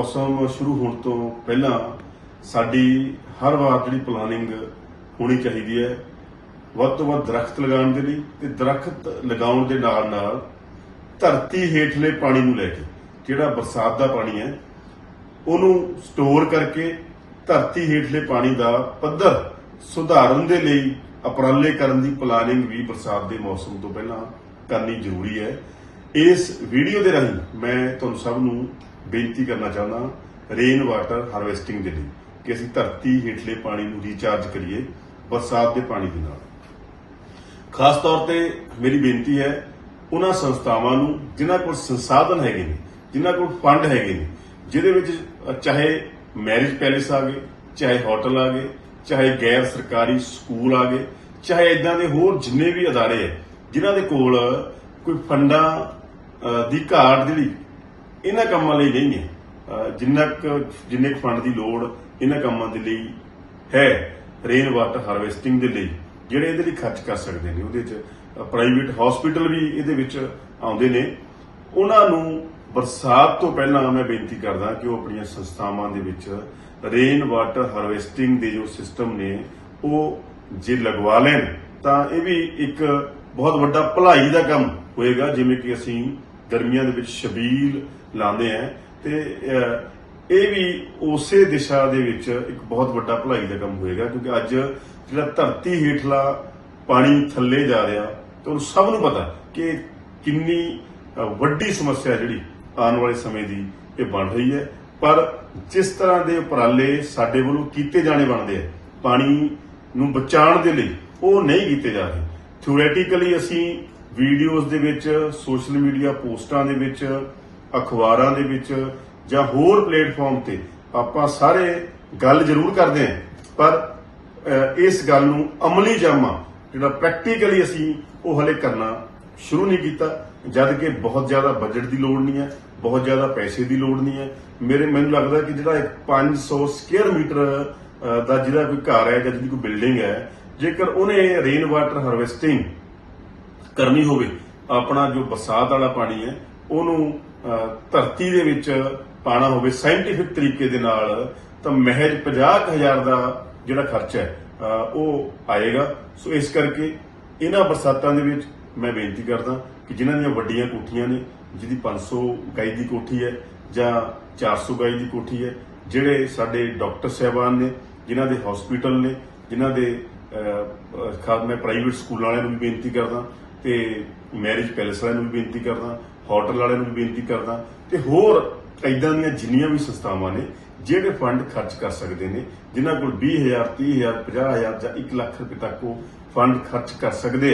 ਮੌਸਮ ਸ਼ੁਰੂ ਹੋਣ ਤੋਂ ਪਹਿਲਾਂ ਸਾਡੀ ਹਰ ਵਾਰ ਜਿਹੜੀ ਪਲਾਨਿੰਗ ਹੋਣੀ ਚਾਹੀਦੀ ਹੈ, ਵੱਧ ਤੋਂ ਵੱਧ ਦਰਖਤ ਲਗਾਉਣ ਦੇ ਲਈ ਤੇ ਦਰਖਤ ਲਗਾਉਣ ਦੇ ਨਾਲ ਨਾਲ ਧਰਤੀ ਹੇਠਲੇ ਪਾਣੀ ਨੂੰ ਲੈ ਕੇ, ਜਿਹੜਾ ਬਰਸਾਤ ਦਾ ਪਾਣੀ ਹੈ, ਉਹਨੂੰ ਸਟੋਰ ਕਰਕੇ ਧਰਤੀ ਹੇਠਲੇ ਪਾਣੀ ਦਾ ਪੱਧਰ ਸੁਧਾਰਨ ਦੇ ਲਈ ਉਪਰਾਲੇ ਕਰਨ ਦੀ ਪਲਾਨਿੰਗ ਵੀ ਬਰਸਾਤ ਦੇ ਮੌਸਮ ਤੋਂ ਪਹਿਲਾਂ ਕਰਨੀ ਜ਼ਰੂਰੀ ਹੈ। ਇਸ ਵੀਡੀਓ ਦੇ ਰਾਹੀਂ ਮੈਂ ਤੁਹਾਨੂੰ ਸਭ ਨੂੰ ਬੇਨਤੀ ਕਰਨਾ ਚਾਹੁੰਦਾ ਰੇਨ ਵਾਟਰ ਹਾਰਵੈਸਟਿੰਗ ਦੇ ਲਈ ਕਿ ਅਸੀਂ ਧਰਤੀ ਹੇਠਲੇ ਪਾਣੀ ਨੂੰ ਰੀਚਾਰਜ ਕਰੀਏ ਬਰਸਾਤ ਦੇ ਪਾਣੀ ਦੇ ਨਾਲ। ਖਾਸ ਤੌਰ ਤੇ ਮੇਰੀ ਬੇਨਤੀ ਹੈ, ਉਹਨਾਂ ਸੰਸਥਾਵਾਂ ਨੂੰ ਜਿਨ੍ਹਾਂ ਕੋਲ ਸੰਸਾਧਨ ਹੈਗੇ ਨੇ, ਜਿਨ੍ਹਾਂ ਕੋਲ ਫੰਡ ਹੈਗੇ ਨੇ, ਜਿਹਦੇ ਵਿੱਚ ਚਾਹੇ ਮੈਰਿਜ ਪੈਲੇਸ ਆ ਗਏ, ਚਾਹੇ ਹੋਟਲ ਆ ਗਏ, ਚਾਹੇ ਗੈਰ ਸਰਕਾਰੀ ਸਕੂਲ ਆ ਗਏ, ਚਾਹੇ ਇਦਾਂ ਦੇ ਹੋਰ ਜਿੰਨੇ ਵੀ ਅਦਾਰੇ ਹੈ, ਜਿਨ੍ਹਾਂ ਦੇ ਕੋਲ ਕੋਈ ਫੰਡਾਂ ਦੀ ਘਾਟ ਜਿਹੜੀ ਇਹਨਾਂ ਕੰਮਾਂ ਲਈ ਨਹੀਂ ਹੈ। ਜਿੰਨਾ ਕੁ ਜਿੰਨੇ ਕੁ ਫੰਡ ਦੀ ਲੋੜ ਇਹਨਾਂ ਕੰਮਾਂ ਦੇ ਲਈ ਹੈ। ਰੇਨ ਵਾਟਰ ਹਾਰਵੈਸਟਿੰਗ ਦੇ ਲਈ, ਜਿਹੜੇ ਇਹਦੇ ਲਈ ਖਰਚ ਕਰ ਸਕਦੇ ਨੇ। ਉਹਦੇ ਚ ਪ੍ਰਾਈਵੇਟ ਹਸਪੀਟਲ ਵੀ ਇਹਦੇ ਵਿੱਚ ਆਉਂਦੇ ਨੇ। ਉਹਨਾਂ ਨੂੰ ਬਰਸਾਤ ਤੋਂ ਪਹਿਲਾਂ ਮੈਂ ਬੇਨਤੀ ਕਰਦਾ ਕਿ ਉਹ ਆਪਣੀਆਂ ਸੰਸਥਾਵਾਂ ਦੇ ਵਿੱਚ ਰੇਨ ਵਾਟਰ ਹਾਰਵੈਸਟਿੰਗ ਦੇ ਜੋ ਸਿਸਟਮ ਨੇ, ਉਹ ਜੇ ਲਗਵਾ ਲੈਣ, ਤਾਂ ਇਹ ਵੀ ਇੱਕ ਬਹੁਤ ਵੱਡਾ ਭਲਾਈ ਦਾ ਕੰਮ ਹੋਏਗਾ। ਜਿਵੇਂ ਕਿ ਅਸੀਂ ਗਰਮੀਆਂ ਦੇ ਵਿੱਚ ਸ਼ਬੀਲ ਲਾਉਂਦੇ ਆ। ਤੇ ਇਹ ਵੀ ਉਸੇ ਦਿਸ਼ਾ ਦੇ ਵਿੱਚ ਇੱਕ ਬਹੁਤ ਵੱਡਾ ਭਲਾਈ ਦਾ ਕੰਮ ਹੋਏਗਾ, ਕਿਉਂਕਿ ਅੱਜ ਜਿਹੜਾ ਧਰਤੀ ਹੇਠਲਾ ਪਾਣੀ ਥੱਲੇ ਜਾ ਰਿਹਾ, ਤੇ ਉਹਨੂੰ ਸਭ ਨੂੰ ਪਤਾ ਕਿ ਕਿੰਨੀ ਵੱਡੀ ਸਮੱਸਿਆ ਜਿਹੜੀ ਆਉਣ ਵਾਲੇ ਸਮੇਂ ਦੀ ਇਹ ਬਣ ਰਹੀ ਹੈ। ਪਰ ਜਿਸ ਤਰ੍ਹਾਂ ਦੇ ਉਪਰਾਲੇ ਸਾਡੇ ਵੱਲੋਂ ਕੀਤੇ ਜਾਣੇ ਬਣਦੇ ਆ, ਪਾਣੀ ਨੂੰ ਬਚਾਉਣ ਦੇ ਲਈ ਉਹ ਨਹੀਂ ਕੀਤੇ ਜਾ ਰਹੇ। ਥਿਓਰੇਟਿਕਲੀ ਅਸੀਂ ਵੀਡੀਓਜ਼ ਦੇ ਵਿੱਚ ਸੋਸ਼ਲ ਮੀਡੀਆ ਪੋਸਟਾਂ ਦੇ ਵਿੱਚ ਅਖਬਾਰਾਂ ਦੇ ਵਿੱਚ ਜਾਂ ਹੋਰ ਪਲੇਟਫਾਰਮ ਤੇ ਆਪਾਂ ਸਾਰੇ ਗੱਲ ਜ਼ਰੂਰ ਕਰਦੇ ਹਾਂ। ਪਰ ਇਸ ਗੱਲ ਨੂੰ ਅਮਲੀ ਜਾਮਾ, ਜਿਹੜਾ ਪ੍ਰੈਕਟੀਕਲੀ ਅਸੀਂ ਉਹ ਹਲੇ ਕਰਨਾ ਸ਼ੁਰੂ ਨਹੀਂ ਕੀਤਾ, ਜਦ ਕਿ ਬਹੁਤ ਜ਼ਿਆਦਾ ਬਜਟ ਦੀ ਲੋੜ ਨਹੀਂ ਹੈ, ਬਹੁਤ ਜ਼ਿਆਦਾ ਪੈਸੇ ਦੀ ਲੋੜ ਨਹੀਂ ਹੈ। ਮੇਰੇ, ਮੈਨੂੰ ਲੱਗਦਾ ਕਿ ਜਿਹੜਾ ਇੱਕ 500 ਸਕੁਅਰ ਮੀਟਰ ਦਾ ਜਿਹੜਾ ਕੋਈ ਘਰ ਹੈ ਜਾਂ ਜਿਹਦੀ ਕੋਈ ਬਿਲਡਿੰਗ ਹੈ, ਜੇਕਰ ਉਹਨੇ ਰੇਨ ਵਾਟਰ ਹਾਰਵੈਸਟਿੰਗ ਕਰਨੀ ਹੋਵੇ, ਆਪਣਾ ਜੋ ਬਰਸਾਤ ਵਾਲਾ ਪਾਣੀ ਹੈ, ਉਹਨੂੰ ਧਰਤੀ ਦੇ ਵਿੱਚ ਪਾਣਾ ਹੋਵੇ ਸਾਇੰਟੀਫਿਕ ਤਰੀਕੇ ਦੇ ਨਾਲ, ਤਾਂ ਮਹਿਜ 50000 ਦਾ ਜਿਹੜਾ ਖਰਚਾ ਹੈ ਉਹ ਆਏਗਾ। ਸੋ ਇਸ ਕਰਕੇ ਇਹਨਾਂ ਬਰਸਾਤਾਂ ਦੇ ਵਿੱਚ ਮੈਂ ਬੇਨਤੀ ਕਰਦਾ ਕਿ ਜਿਨ੍ਹਾਂ ਦੀਆਂ ਵੱਡੀਆਂ ਕੋਠੀਆਂ ਨੇ, ਜਿਹਦੀ 500 ਗਾਈ ਦੀ ਕੋਠੀ ਹੈ ਜਾਂ 400 ਗਾਈ ਦੀ ਕੋਠੀ ਹੈ, ਜਿਹੜੇ ਸਾਡੇ ਡਾਕਟਰ ਸਾਹਿਬਾਨ ਨੇ, ਜਿਨ੍ਹਾਂ ਦੇ ਹਸਪੀਟਲ ਨੇ, ਜਿਨ੍ਹਾਂ ਦੇ ਖਾਸ ਮੈਂ ਪ੍ਰਾਈਵੇਟ ਸਕੂਲਾਂ ਵਾਲਿਆਂ ਨੂੰ ਵੀ ਬੇਨਤੀ ਕਰਦਾ ਤੇ ਮੈਰਿਜ ਪੈਲੇਸ ਵਾਲਿਆਂ ਨੂੰ ਵੀ ਬੇਨਤੀ ਕਰਦਾ ਹੋਟਲ ਵਾਲਿਆਂ ਨੂੰ ਵੀ ਬੇਨਤੀ ਕਰਦਾ ਤੇ ਹੋਰ ਇਦਾਂ ਦੀਆਂ ਜਿੰਨੀਆਂ ਵੀ ਸੰਸਥਾਵਾਂ ਨੇ, ਜਿਹੜੇ ਫੰਡ ਖਰਚ ਕਰ ਸਕਦੇ ਨੇ, ਜਿਨ੍ਹਾਂ ਕੋਲ 20000 30000 50000 ਜਾਂ 1 ਲੱਖ ਰੁਪਏ ਤੱਕ ਉਹ ਫੰਡ ਖਰਚ ਕਰ ਸਕਦੇ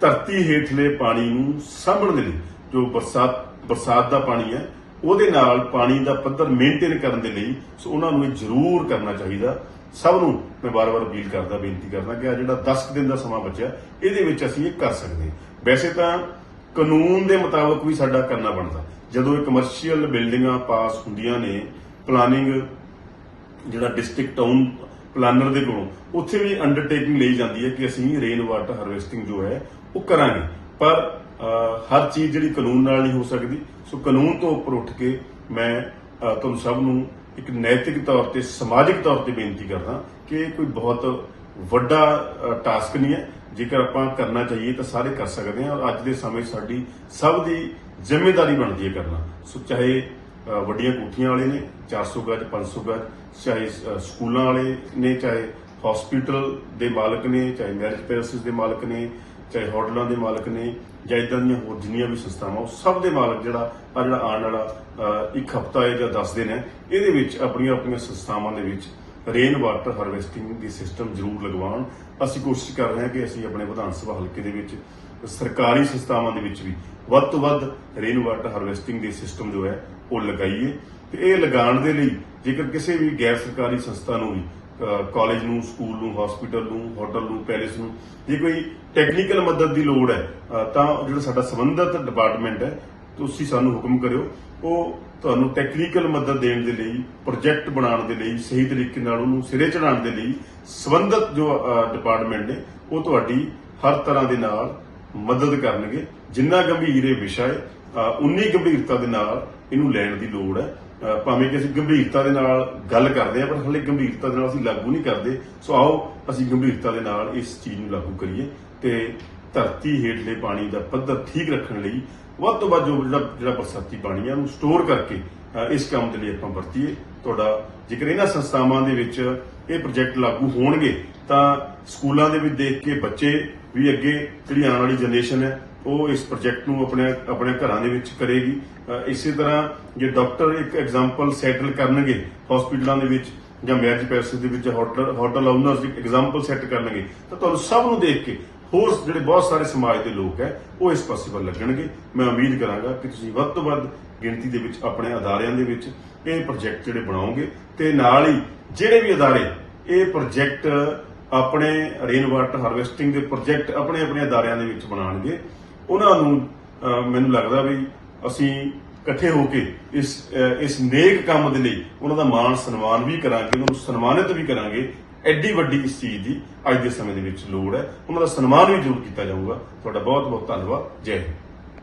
ਧਰਤੀ ਹੇਠਲੇ ਪਾਣੀ ਨੂੰ ਸਾਂਭਣ ਦੇ ਲਈ, ਜੋ ਬਰਸਾਤ ਬਰਸਾਤ ਦਾ ਪਾਣੀ ਹੈ ਉਹਦੇ ਨਾਲ ਪਾਣੀ ਦਾ ਪੱਧਰ ਮੇਨਟੇਨ ਕਰਨ ਦੇ ਲਈ, ਸੋ ਉਹਨਾਂ ਨੂੰ ਇਹ ਜ਼ਰੂਰ ਕਰਨਾ ਚਾਹੀਦਾ। ਸਭ ਨੂੰ ਮੈਂ ਬਾਰ-ਬਾਰ ਅਪੀਲ ਕਰਦਾ, ਬੇਨਤੀ ਕਰਦਾ ਕਿ ਆ ਜਿਹੜਾ 10 ਕੁ ਦਿਨ ਦਾ ਸਮਾਂ ਬਚਿਆ, ਇਹਦੇ ਵਿੱਚ ਅਸੀਂ ਇਹ ਕਰ ਸਕਦੇ ਹਾਂ। ਵੈਸੇ ਤਾਂ ਕਾਨੂੰਨ ਦੇ ਮੁਤਾਬਕ ਵੀ ਸਾਡਾ ਕਰਨਾ ਬਣਦਾ। ਜਦੋਂ ਇਹ ਕਮਰਸ਼ੀਅਲ ਬਿਲਡਿੰਗਾਂ ਪਾਸ ਹੁੰਦੀਆਂ ਨੇ ਪਲਾਨਿੰਗ ਜਿਹੜਾ ਡਿਸਟ੍ਰਿਕਟ ਟਾਊਨ ਪਲਾਨਰ ਦੇ ਕੋਲੋਂ, ਉੱਥੇ ਵੀ ਅੰਡਰਟੇਕਿੰਗ ਲਈ ਜਾਂਦੀ ਹੈ ਕਿ ਅਸੀਂ ਰੇਨ ਵਾਟਰ ਹਾਰਵੈਸਟਿੰਗ ਜੋ ਹੈ, ਉਹ ਕਰਾਂਗੇ। ਪਰ ਹਰ ਚੀਜ਼ ਜਿਹੜੀ ਕਾਨੂੰਨ ਨਾਲ ਨਹੀਂ ਹੋ ਸਕਦੀ। ਸੋ ਕਾਨੂੰਨ ਤੋਂ ਉੱਪਰ ਉੱਠ ਕੇ ਮੈਂ ਤੁਹਾਨੂੰ ਸਭ ਨੂੰ ਇੱਕ ਨੈਤਿਕ ਤੌਰ ਤੇ, ਸਮਾਜਿਕ ਤੌਰ ਤੇ ਬੇਨਤੀ ਕਰਦਾ ਕਿ ਇਹ ਕੋਈ ਬਹੁਤ ਵੱਡਾ ਟਾਸਕ ਨਹੀਂ ਹੈ। ਜੇਕਰ ਆਪਾਂ ਕਰਨਾ ਚਾਹੀਏ ਤਾਂ ਸਾਰੇ ਕਰ ਸਕਦੇ ਹਾਂ ਔਰ ਅੱਜ ਦੇ ਸਮੇਂ ਸਾਡੀ ਸਭ ਦੀ ਜ਼ਿੰਮੇਵਾਰੀ ਬਣਦੀ ਹੈ ਕਰਨਾ। ਸੋ ਚਾਹੇ ਵੱਡੀਆਂ ਕੋਠੀਆਂ ਵਾਲੇ ਨੇ 400 ਗਜ 500 ਗਜ, ਚਾਹੇ ਸਕੂਲਾਂ ਵਾਲੇ ਨੇ, ਚਾਹੇ ਹਸਪੀਟਲ ਦੇ ਮਾਲਕ ਨੇ, ਚਾਹੇ ਮੈਰਿਜ ਪੈਲੇਸਿਸ ਦੇ ਮਾਲਕ ਨੇ ਚਾਹੇ ਹੋਟਲਾਂ ਦੇ ਮਾਲਕ ਨੇ ਜਾਂ ਇਦਾਂ ਦੀਆਂ ਹੋਰ ਜਿੰਨੀਆਂ ਵੀ ਸੰਸਥਾਵਾਂ, ਉਹ ਸਭ ਦੇ ਮਾਲਕ ਜਿਹੜਾ ਆ ਜਿਹੜਾ ਆਉਣ ਵਾਲਾ ਇੱਕ ਹਫਤਾ ਹੈ ਜਾਂ 10 ਦਿਨ ਹੈ, ਇਹਦੇ ਵਿੱਚ ਆਪਣੀਆਂ ਆਪਣੀਆਂ ਸੰਸਥਾਵਾਂ ਦੇ ਵਿੱਚ ਰੇਨ ਵਾਟਰ ਹਾਰਵੈਸਟਿੰਗ ਦੀ ਸਿਸਟਮ ਜ਼ਰੂਰ ਲਗਵਾਉਣ। ਅਸੀਂ ਕੋਸ਼ਿਸ਼ ਕਰ ਰਹੇ ਹਾਂ ਕਿ ਅਸੀਂ ਆਪਣੇ ਵਿਧਾਨ ਸਭਾ ਹਲਕੇ ਦੇ ਵਿੱਚ, ਸਰਕਾਰੀ ਸੰਸਥਾਵਾਂ ਦੇ ਵਿੱਚ ਵੀ ਵੱਧ ਤੋਂ ਵੱਧ ਰੇਨ ਵਾਟਰ ਹਾਰਵੈਸਟਿੰਗ ਦੇ ਸਿਸਟਮ ਜੋ ਹੈ, ਉਹ ਲਗਾਈਏ। ਤੇ ਇਹ ਲਗਾਉਣ ਦੇ ਲਈ ਜੇਕਰ ਕਿਸੇ ਵੀ ਗੈਰ ਸਰਕਾਰੀ ਸੰਸਥਾ ਨੂੰ ਵੀ ਕਾਲਜ ਨੂੰ ਸਕੂਲ ਨੂੰ ਹਸਪੀਟਲ ਨੂੰ ਹੋਟਲ ਨੂੰ ਪੈਲੇਸ ਨੂੰ, ਜੇ ਕੋਈ ਟੈਕਨੀਕਲ ਮਦਦ ਦੀ ਲੋੜ ਹੈ ਤਾਂ ਜਿਹੜਾ ਸਾਡਾ ਸੰਬੰਧਿਤ ਡਿਪਾਰਟਮੈਂਟ ਹੈ, ਤੁਸੀਂ ਸਾਨੂੰ ਹੁਕਮ ਕਰਿਓ, ਉਹ ਤੁਹਾਨੂੰ ਟੈਕਨੀਕਲ ਮਦਦ ਦੇਣ ਦੇ ਲਈ ਪ੍ਰੋਜੈਕਟ ਬਣਾਉਣ ਦੇ ਲਈ, ਸਹੀ ਤਰੀਕੇ ਨਾਲ ਉਹਨੂੰ ਸਿਰੇ ਚੜਾਉਣ ਦੇ ਲਈ ਸੰਬੰਧਿਤ ਜੋ ਡਿਪਾਰਟਮੈਂਟ ਨੇ, ਉਹ ਤੁਹਾਡੀ ਹਰ ਤਰ੍ਹਾਂ ਦੇ ਨਾਲ ਮਦਦ ਕਰਨਗੇ। ਜਿੰਨਾ ਗੰਭੀਰ ਇਹ ਵਿਸ਼ਾ ਹੈ ਉਨੀ ਗੰਭੀਰਤਾ ਦੇ ਨਾਲ ਇਹਨੂੰ ਲੈਣ ਦੀ ਲੋੜ ਹੈ। ਭਾਵੇਂ ਕਿ ਅਸੀਂ ਗੰਭੀਰਤਾ ਦੇ ਨਾਲ ਗੱਲ ਕਰਦੇ ਹਾਂ, ਪਰ ਹਲੇ ਗੰਭੀਰਤਾ ਦੇ ਨਾਲ ਅਸੀਂ ਲਾਗੂ ਨਹੀਂ ਕਰਦੇ। ਸੋ ਆਓ, ਅਸੀਂ ਗੰਭੀਰਤਾ ਦੇ ਨਾਲ ਇਸ ਚੀਜ਼ ਨੂੰ ਲਾਗੂ ਕਰੀਏ ਤੇ ਧਰਤੀ ਹੇਠਲੇ ਪਾਣੀ ਦਾ ਪੱਧਰ ਠੀਕ ਰੱਖਣ ਲਈ ਵੱਧ ਤੋਂ ਵੱਧ ਜੋ ਜਿਹੜਾ ਜਿਹੜਾ ਬਰਸਾਤੀ ਪਾਣੀ ਹੈ ਉਹਨੂੰ ਸਟੋਰ ਕਰਕੇ ਇਸ ਕੰਮ ਦੇ ਲਈ ਆਪਾਂ ਵਰਤੀਏ। ਤੁਹਾਡਾ ਜੇਕਰ ਇਹਨਾਂ ਸੰਸਥਾਵਾਂ ਦੇ ਵਿੱਚ ਇਹ ਪ੍ਰੋਜੈਕਟ ਲਾਗੂ ਹੋਣਗੇ, ਤਾਂ ਸਕੂਲਾਂ ਦੇ ਵਿੱਚ ਦੇਖ ਕੇ ਬੱਚੇ ਵੀ ਅੱਗੇ ਜਿਹੜੀ ਆਉਣ ਵਾਲੀ ਜਨਰੇਸ਼ਨ ਹੈ ਉਹ ਇਸ ਪ੍ਰੋਜੈਕਟ ਨੂੰ ਆਪਣੇ ਆਪਣੇ ਘਰਾਂ ਦੇ ਵਿੱਚ ਕਰੇਗੀ। ਇਸੇ ਤਰ੍ਹਾਂ ਜੇ ਡਾਕਟਰ ਇੱਕ ਐਗਜ਼ਾਮਪਲ ਸੈਟਲ ਕਰਨਗੇ ਹਸਪੀਟਲਾਂ ਦੇ ਵਿੱਚ ਜਾਂ ਮੈਰਿਜ ਪੈਲੇਸ ਦੇ ਵਿੱਚ ਹੋਟਲ ਹੋਟਲ ਓਨਰਸ ਇੱਕ ਐਗਜ਼ਾਮਪਲ ਸੈੱਟ ਕਰਨਗੇ, ਤਾਂ ਤੁਹਾਨੂੰ ਸਭ ਨੂੰ ਦੇਖ ਕੇ ਹੋਰ ਜਿਹੜੇ ਬਹੁਤ ਸਾਰੇ ਸਮਾਜ ਦੇ ਲੋਕ ਹੈ, ਉਹ ਇਸ ਪਾਸੇ ਵੱਲ ਲੱਗਣਗੇ। ਮੈਂ ਉਮੀਦ ਕਰਾਂਗਾ ਕਿ ਤੁਸੀਂ ਵੱਧ ਤੋਂ ਵੱਧ ਗਿਣਤੀ ਦੇ ਵਿੱਚ ਆਪਣੇ ਅਦਾਰਿਆਂ ਦੇ ਵਿੱਚ ਇਹ ਪ੍ਰੋਜੈਕਟ ਜਿਹੜੇ ਬਣਾਓਗੇ ਤੇ ਨਾਲ ਹੀ ਜਿਹੜੇ ਵੀ ਅਦਾਰੇ, ਇਹ ਪ੍ਰੋਜੈਕਟ ਆਪਣੇ ਰੇਨ ਵਾਟਰ ਹਾਰਵੈਸਟਿੰਗ ਦੇ ਪ੍ਰੋਜੈਕਟ ਆਪਣੇ ਆਪਣੇ ਅਦਾਰਿਆਂ ਦੇ ਵਿੱਚ ਬਣਾਉਣਗੇ। ਉਹਨਾਂ ਨੂੰ ਮੈਨੂੰ ਲੱਗਦਾ ਵੀ ਅਸੀਂ ਇਕੱਠੇ ਹੋ ਕੇ ਇਸ ਇਸ ਨੇਕ ਕੰਮ ਦੇ ਲਈ ਉਹਨਾਂ ਦਾ ਮਾਣ ਸਨਮਾਨ ਵੀ ਕਰਾਂਗੇ, ਉਹਨਾਂ ਨੂੰ ਸਨਮਾਨਿਤ ਵੀ ਕਰਾਂਗੇ। ਐਡੀ ਵੱਡੀ ਇਸ ਚੀਜ਼ ਦੀ ਅੱਜ ਦੇ ਸਮੇਂ ਦੇ ਵਿੱਚ ਲੋੜ ਹੈ। ਉਹਨਾਂ ਦਾ ਸਨਮਾਨ ਵੀ ਜ਼ਰੂਰ ਕੀਤਾ ਜਾਊਗਾ। ਤੁਹਾਡਾ ਬਹੁਤ ਬਹੁਤ ਧੰਨਵਾਦ। ਜੈ ਹਿੰਦ।